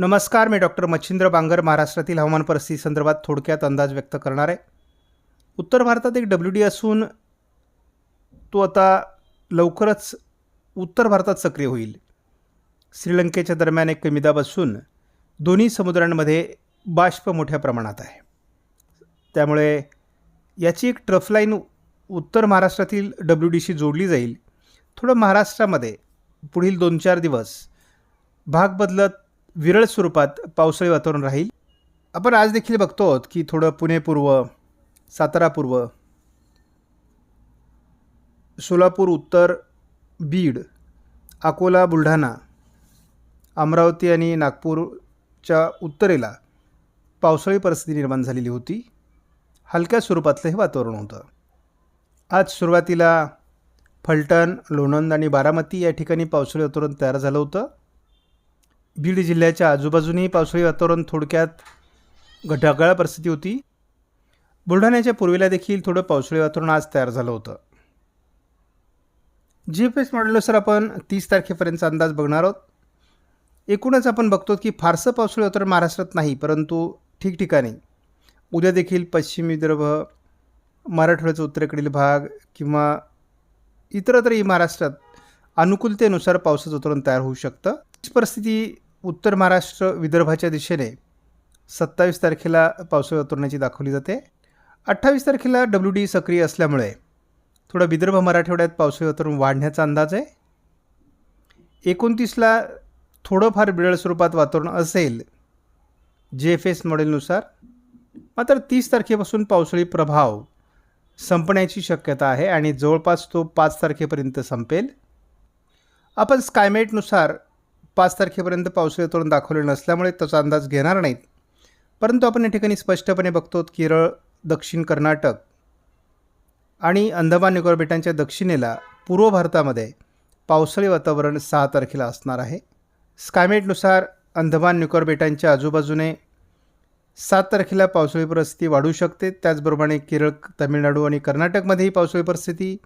नमस्कार मी डॉक्टर मच्छिंद्र बांगर महाराष्ट्रातील हवामान परिस्थिती संदर्भात थोडक्यात अंदाज व्यक्त करणार आहे. उत्तर भारतात एक डब्ल्यू डी असून तो आता लवकरच उत्तर भारतात सक्रिय होईल. श्रीलंकेच्या दरम्यान एक कमी दाब असून दोन्ही समुद्रांमध्ये बाष्प मोठ्या प्रमाणात आहे. त्यामुळे याची एक ट्रफलाईन उत्तर महाराष्ट्रातील डब्ल्यू डीशी जोडली जाईल. थोडं महाराष्ट्रामध्ये पुढील दोन चार दिवस भाग बदलत विरळ स्वरूपात पावसाळी वातावरण राहील. आपण आज देखील बघतो आहोत की थोडं पुणे पूर्व सातारा पूर्व सोलापूर उत्तर बीड अकोला बुलढाणा अमरावती आणि नागपूरच्या उत्तरेला पावसाळी परिस्थिती निर्माण झालेली होती. हलक्या स्वरूपातलं हे वातावरण होतं. आज सुरुवातीला फलटण लोणंद आणि बारामती या ठिकाणी पावसाळी वातावरण तयार झालं होतं. बीड जिल्ह्याच्या आजूबाजूनही पावसाळी वातावरण थोडक्यात ढगाळ परिस्थिती होती. बुलढाण्याच्या पूर्वेला देखील थोडं पावसाळी वातावरण आज तयार झालं होतं. जी पी एस मॉडेलनुसार आपण तीस तारखेपर्यंतचा अंदाज बघणार आहोत. एकूणच आपण बघतो की फारसं पावसाळी वातावरण महाराष्ट्रात नाही परंतु ठिकठिकाणी. उद्या देखील पश्चिम विदर्भ मराठवाड्याचा उत्तरेकडील भाग किंवा इतरत्रही महाराष्ट्रात अनुकूलतेनुसार पावसाचं वातावरण तयार होऊ शकतं. हीच परिस्थिती उत्तर महाराष्ट्र विदर्भाच्या दिशेने सत्तावीस तारखेला पावसाळी वातावरणाची दाखवली जाते. अठ्ठावीस तारखेला डब्ल्यू डी सक्रिय असल्यामुळे थोडं विदर्भ मराठवाड्यात पावसाळी वातावरण वाढण्याचा अंदाज आहे. एकोणतीसला थोडंफार बिरळ स्वरूपात वातावरण असेल जे एफ एस मॉडेलनुसार. मात्र तीस तारखेपासून पावसाळी प्रभाव संपण्याची शक्यता आहे आणि जवळपास तो पाच तारखेपर्यंत संपेल. आपण स्कायमेटनुसार पाच तारखेपर्यंत पावसाळी तोरण दाखवले नसल्यामुळे त्याचा अंदाज घेणार नाहीत. परंतु आपण या ठिकाणी स्पष्टपणे बघतो केरळ दक्षिण कर्नाटक आणि अंदमान निकोबार बेटांच्या दक्षिणेला पूर्व भारतामध्ये पावसाळी वातावरण सहा तारखेला असणार आहे. स्कायमेटनुसार अंदमान निकोबार बेटांच्या आजूबाजूने सात तारखेला पावसाळी परिस्थिती वाढू शकते. त्याचप्रमाणे केरळ तमिळनाडू आणि कर्नाटकमध्येही पावसाळी परिस्थिती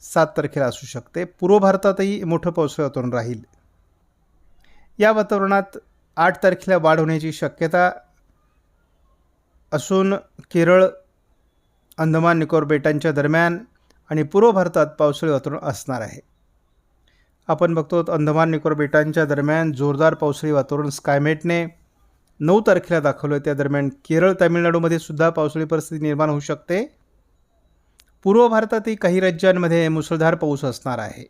सात तारखेला असू शकते. पूर्व भारतातही मोठं पावसाळी वातावरण राहील. या वातावरणात आठ तारखेला वाढ होण्याची शक्यता असून केरळ अंदमान निकोबार बेटांच्या दरम्यान आणि पूर्व भारतात पावसाळी वातावरण असणार आहे. आपण बघतो अंदमान निकोबार बेटांच्या दरम्यान जोरदार पावसाळी वातावरण स्कायमेटने नऊ तारखेला दाखवलं आहे त्या दरम्यान केरळ तामिळनाडूमध्ये सुद्धा पावसाळी परिस्थिती निर्माण होऊ शकते. पूर्व भारतातही काही राज्यांमध्ये मुसळधार पाऊस असणार आहे.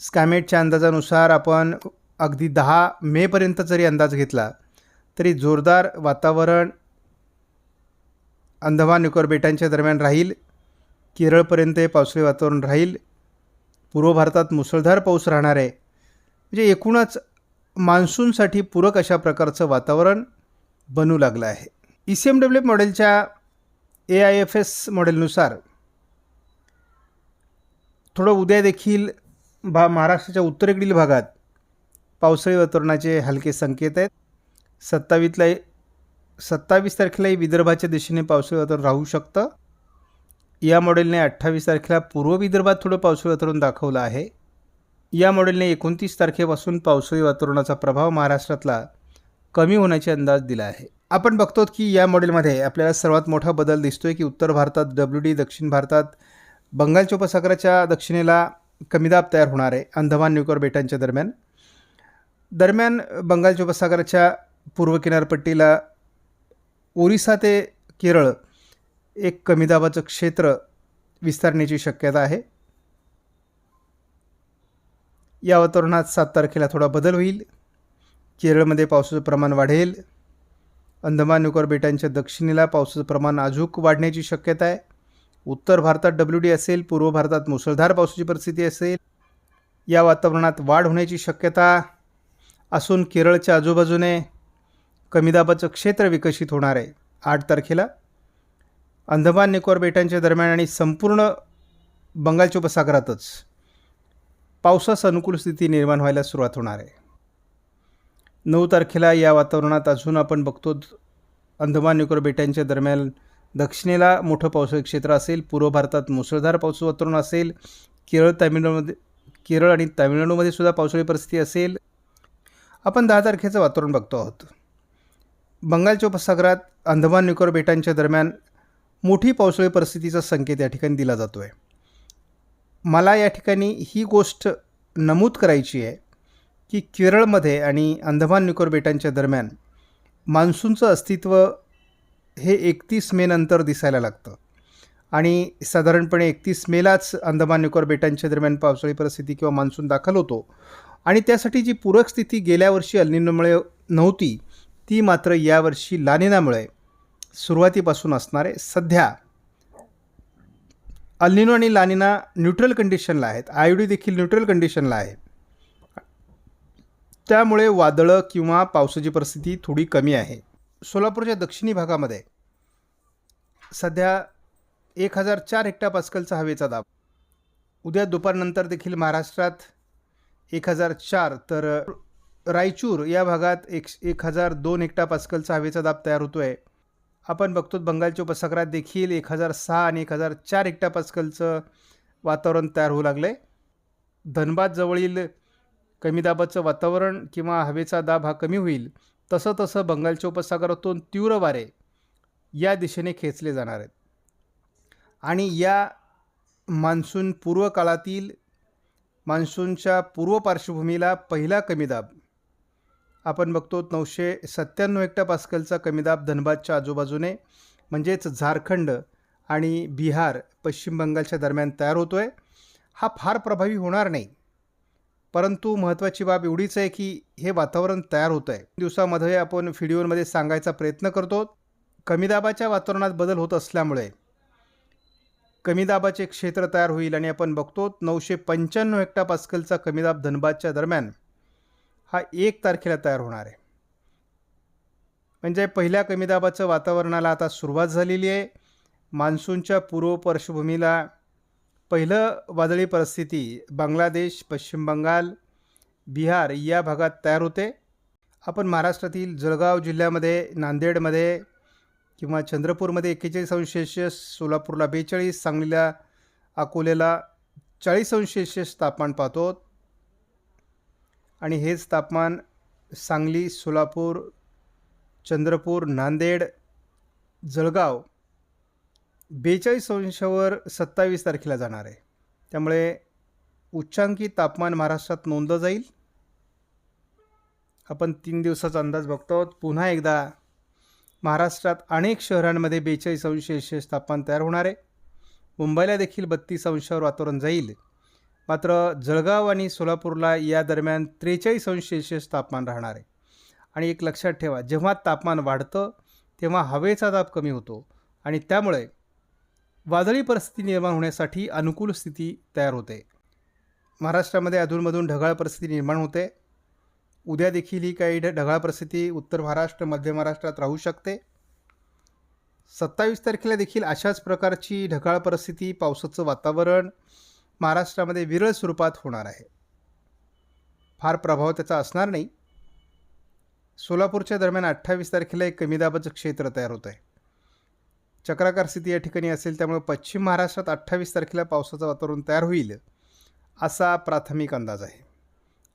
स्कॅमेटच्या अंदाजानुसार आपण अगदी दहा मेपर्यंत जरी अंदाज घेतला तरी जोरदार वातावरण अंदमान निकोबार बेटांच्या दरम्यान राहील केरळपर्यंत हे पावसाळी वातावरण राहील पूर्व भारतात मुसळधार पाऊस राहणार आहे. म्हणजे एकूणच मान्सूनसाठी पूरक अशा प्रकारचं वातावरण बनू लागलं आहे. ई सी एम डब्ल्यू मॉडेलच्या ए आय एफ एस मॉडेलनुसार थोडं उद्या देखील भा महाराष्ट्राच्या उत्तरेकडील भागात पावसाळी वातावरणाचे हलके संकेत आहेत. सत्तावीसला सत्तावीस तारखेलाही विदर्भाच्या दिशेने पावसाळी वातावरण राहू शकतं. या मॉडेलने अठ्ठावीस तारखेला पूर्व विदर्भात थोडं पावसाळी वातावरण दाखवलं आहे. या मॉडेलने एकोणतीस तारखेपासून पावसाळी वातावरणाचा प्रभाव महाराष्ट्रातला कमी होण्याचे अंदाज दिला आहे. आपण बघतो की या मॉडेलमध्ये आपल्याला सर्वात मोठा बदल दिसतो आहे की उत्तर भारतात डब्ल्यू डी दक्षिण भारतात बंगालच्या उपसागराच्या दक्षिणेला कमी दाब तयार होणार आहे. अंदमान निकोबार बेटांच्या दरम्यान. दरम्यान बंगालच्या उपसागराच्या पूर्व किनारपट्टीला ओरिसा ते केरळ एक कमी दाबाचं क्षेत्र विस्तारण्याची शक्यता आहे. या वातावरणात सात तारखेला थोडा बदल होईल. केरळमध्ये पावसाचं प्रमाण वाढेल. अंदमान निकोबार बेटांच्या दक्षिणेला पावसाचं प्रमाण अजूक वाढण्याची शक्यता आहे. उत्तर भारतात डब्ल्यू डी असेल पूर्व भारतात मुसळधार पावसाची परिस्थिती असेल. या वातावरणात वाढ होण्याची शक्यता असून केरळच्या आजूबाजूने कमी दाबाचं क्षेत्र विकसित होणार आहे. आठ तारखेला अंदमान निकोबार बेटांच्या दरम्यान आणि संपूर्ण बंगालच्या उपसागरातच पावसास अनुकूल स्थिती निर्माण व्हायला सुरुवात होणार आहे. नऊ तारखेला या वातावरणात अजून आपण बघतो अंदमान निकोबार बेटांच्या दरम्यान दक्षिणेला मोठं पावसाळी क्षेत्र असेल पूर्व भारतात मुसळधार पाऊस वातावरण असेल केरळ तामिळनाडूमध्ये केरळ आणि तामिळनाडूमध्ये सुद्धा पावसाळी परिस्थिती असेल. आपण दहा तारखेचं वातावरण बघतो आहोत. बंगालच्या उपसागरात अंदमान निकोबार बेटांच्या दरम्यान मोठी पावसाळी परिस्थितीचा संकेत या ठिकाणी दिला जातो आहे मला या ठिकाणी ही गोष्ट नमूद करायची आहे की केरळमध्ये आणि अंदमान निकोबार बेटांच्या दरम्यान मान्सूनचं अस्तित्व हे एकतीस मे नंतर दिसायला लागतं. आणि साधारणपणे एकतीस मेलाच अंदमान निकोबार बेटांच्या दरम्यान पावसाळी परिस्थिती किंवा मान्सून दाखल होतो आणि त्यासाठी जी पूरक स्थिती गेल्या वर्षी अल्निनोमुळे नव्हती ती मात्र यावर्षी लानिनामुळे सुरुवातीपासून असणारे सध्या. अल्निनो आणि लानिना न्यूट्रल कंडिशनला आहेत आयडी देखील न्यूट्रल कंडिशनला आहे. त्यामुळे वादळं किंवा पावसाची परिस्थिती थोडी कमी आहे. सोलापूरच्या दक्षिणी भागामध्ये सध्या एक हजार चार हेक्टा पास्कलचा हवेचा दाब. उद्या दुपारनंतर देखील महाराष्ट्रात एक हजार चार तर रायचूर या भागात एक एक हजार दोन हेक्टा पास्कलचा हवेचा दाब तयार होतो आहे आपण बघतो बंगालच्या उपसागरात देखील एक हजार सहा आणि एक हजार चार हेक्टा पास्कलचं वातावरण तयार होऊ लागलं आहे धनबाद जवळील कमी दाबाचं वातावरण किंवा हवेचा दाब हा कमी होईल. तसं तसं बंगालच्या उपसागरातून तीव्र वारे या दिशेने खेचले जाणार आहेत. आणि या मान्सून पूर्व काळातील मान्सूनच्या पूर्व पार्श्वभूमीला पहिला कमी दाब. आपण बघतो नऊशे सत्त्याण्णव एकटा पास्कलचा कमी दाब धनबादच्या आजूबाजूने म्हणजेच झारखंड आणि बिहार पश्चिम बंगालच्या दरम्यान तयार होतो आहे हा फार प्रभावी होणार नाही. परंतु महत्त्वाची बाब एवढीच आहे की हे वातावरण तयार होतं आहे दिवसामध्ये आपण व्हिडिओमध्ये सांगायचा प्रयत्न करतो. कमी दाबाच्या वातावरणात बदल होत असल्यामुळे कमी दाबाचे क्षेत्र तयार होईल आणि आपण बघतो नऊशे पंच्याण्णव हेक्टा पास्कलचा कमी दाब धनबादच्या दरम्यान हा एक तारखेला तयार होणार आहे. म्हणजे पहिल्या कमी दाबाचं वातावरणाला आता सुरुवात झालेली आहे. मान्सूनच्या पूर्व पार्श्वभूमीला पहिलं वादळी परिस्थिती बांगलादेश पश्चिम बंगाल बिहार या भागात तयार होते. आपण महाराष्ट्रातील जळगाव जिल्ह्यामध्ये नांदेडमध्ये किंवा चंद्रपूरमध्ये एक्केचाळीस अंश सेल्शियस सोलापूरला बेचाळीस सांगलीला अकोल्याला चाळीस अंश सेल्शियस तापमान पाहतो. आणि हेच तापमान सांगली सोलापूर चंद्रपूर नांदेड जळगाव बेचाळीस अंशावर सत्तावीस तारखेला जाणार आहे. त्यामुळे उच्चांकी तापमान महाराष्ट्रात नोंदलं जाईल. आपण तीन दिवसाचा अंदाज बघतो. पुन्हा एकदा महाराष्ट्रात अनेक शहरांमध्ये बेचाळीस अंश सेल्सिअस तापमान तयार होणार आहे. मुंबईला देखील बत्तीस अंशावर वातावरण जाईल. मात्र जळगाव आणि सोलापूरला या दरम्यान त्रेचाळीस अंश सेल्सिअस तापमान राहणार आहे. आणि एक लक्षात ठेवा जेव्हा तापमान वाढतं तेव्हा हवेचा दाब कमी होतो. आणि त्यामुळे वादळी परिस्थिती निर्माण होण्यासाठी अनुकूल स्थिती तयार होते. महाराष्ट्रामध्ये अधूनमधून ढगाळ परिस्थिती निर्माण होते. उद्या देखील ही काही ढ ढगाळ परिस्थिती उत्तर महाराष्ट्र मध्य महाराष्ट्रात राहू शकते. सत्तावीस तारखेला देखील अशाच प्रकारची ढगाळ परिस्थिती पावसाचं वातावरण महाराष्ट्रामध्ये विरळ स्वरूपात होणार आहे. फार प्रभाव त्याचा असणार नाही. सोलापूरच्या दरम्यान अठ्ठावीस तारखेला एक कमी दाबाचं क्षेत्र तयार होत आहे. चक्राकार स्थिती या ठिकाणी असेल त्यामुळे पश्चिम महाराष्ट्रात अठ्ठावीस तारखेला पावसाचं वातावरण तयार होईल असा प्राथमिक अंदाज आहे.